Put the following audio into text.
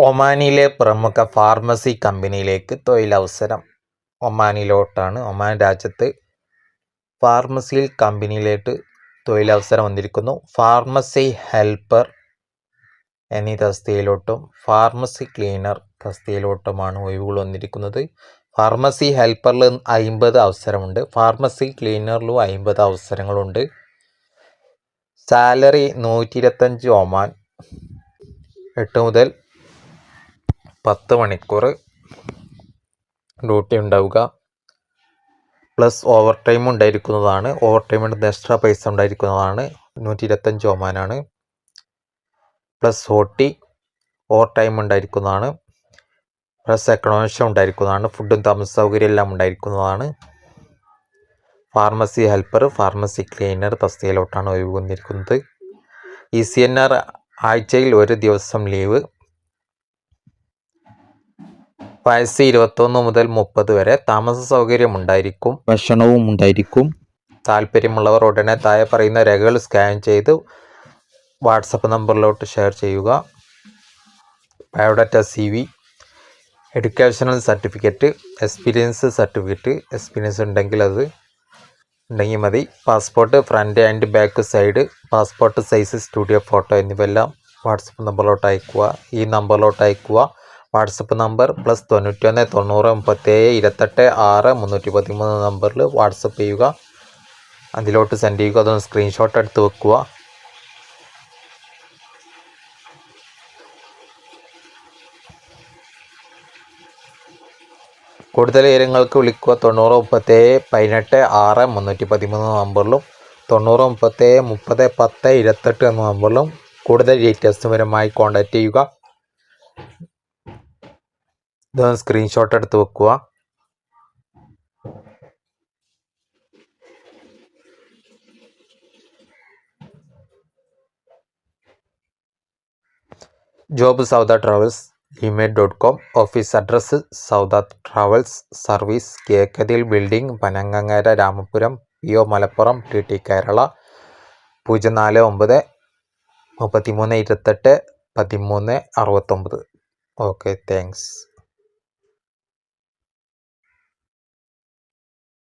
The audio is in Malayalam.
ഒമാനിലെ പ്രമുഖ ഫാർമസി കമ്പനിയിലേക്ക് തൊഴിലവസരം. ഒമാനിലോട്ടാണ്. ഒമാൻ രാജ്യത്ത് ഫാർമസിയിൽ കമ്പനിയിലേക്ക് തൊഴിലവസരം വന്നിരിക്കുന്നു. ഫാർമസി ഹെൽപ്പർ എന്നീ തസ്തിയിലോട്ടും ഫാർമസി ക്ലീനർ തസ്തിയിലോട്ടുമാണ് ഒഴിവുകൾ വന്നിരിക്കുന്നത്. ഫാർമസി ഹെൽപ്പറിൽ അയിമ്പത് അവസരമുണ്ട്. ഫാർമസി ക്ലീനറിലും അയിമ്പത് അവസരങ്ങളുണ്ട്. സാലറി നൂറ്റി ഇരുപത്തഞ്ച് ഒമാൻ. എട്ട് മുതൽ പത്ത് മണിക്കൂർ ഡ്യൂട്ടി ഉണ്ടാവുക. പ്ലസ് ഓവർ ടൈം ഉണ്ടായിരിക്കുന്നതാണ്. ഓവർ ടൈമിന്റെ എക്സ്ട്രാ പൈസ ഉണ്ടായിരിക്കുന്നതാണ്. നൂറ്റി ഇരുപത്തഞ്ച് ഒമാനാണ് പ്ലസ് ഫോർട്ടി ഓവർ ടൈം ഉണ്ടായിരിക്കുന്നതാണ്. പ്ലസ് എക്കണോമിക്സ് ഉണ്ടായിരിക്കുന്നതാണ്. ഫുഡും താമസ സൗകര്യം എല്ലാം ഉണ്ടായിരിക്കുന്നതാണ്. ഫാർമസി ഹെൽപ്പർ ഫാർമസി ക്ലീനർ തസ്തികയിലോട്ടാണ് ഒഴിവ് വന്നിരിക്കുന്നത് ഇ സി എൻ ആർ ആഴ്ചയിൽ ഒരു ദിവസം ലീവ് വയസ്സ് ഇരുപത്തൊന്ന് മുതൽ മുപ്പത് വരെ താമസ സൗകര്യം ഉണ്ടായിരിക്കും ഭക്ഷണവും ഉണ്ടായിരിക്കും. താല്പര്യമുള്ളവർ ഉടനെ താഴെ പറയുന്ന രേഖകൾ സ്കാൻ ചെയ്ത് വാട്സപ്പ് നമ്പറിലോട്ട് ഷെയർ ചെയ്യുക. Biodata C V educational certificate experience certificate experience ഉണ്ടെങ്കിൽ അത് ഉണ്ടെങ്കിൽ മതി. Passport front and back side passport size studio photo എന്നിവയെല്ലാം വാട്സപ്പ് നമ്പറിലോട്ട് അയക്കുക ഈ നമ്പറിലോട്ട് അയക്കുക വാട്സപ്പ് നമ്പർ പ്ലസ് തൊണ്ണൂറ്റൊന്ന് തൊണ്ണൂറ് മുപ്പത്തേഴ് ഇരുപത്തെട്ട് ആറ് മുന്നൂറ്റി പതിമൂന്ന് നമ്പറിൽ വാട്സപ്പ് ചെയ്യുക. അതിലോട്ട് സെൻഡ് ചെയ്യുക. അതൊന്ന് സ്ക്രീൻഷോട്ട് എടുത്ത് വെക്കുക. കൂടുതൽ വിവരങ്ങൾക്ക് വിളിക്കുക. തൊണ്ണൂറ് മുപ്പത്തേഴ് പതിനെട്ട് ആറ് മുന്നൂറ്റി പതിമൂന്ന് നമ്പറിലും തൊണ്ണൂറ് മുപ്പത്തേഴ് മുപ്പത് പത്ത് ഇരുപത്തെട്ട് എന്ന നമ്പറിലും കൂടുതൽ ഡീറ്റെയിൽസ് പരമായി കോൺടാക്റ്റ് ചെയ്യുക. ഇതൊന്ന് സ്ക്രീൻഷോട്ട് എടുത്ത് വെക്കുക job Sauda travels email dot com office address Sauda travels service Kekkathil building Panangangara Ramapuram P O Malappuram T T Kerala പൂജ്യം നാല് ഒമ്പത് മുപ്പത്തി മൂന്ന് ഇരുപത്തെട്ട് പതിമൂന്ന് അറുപത്തൊമ്പത്. Okay thanks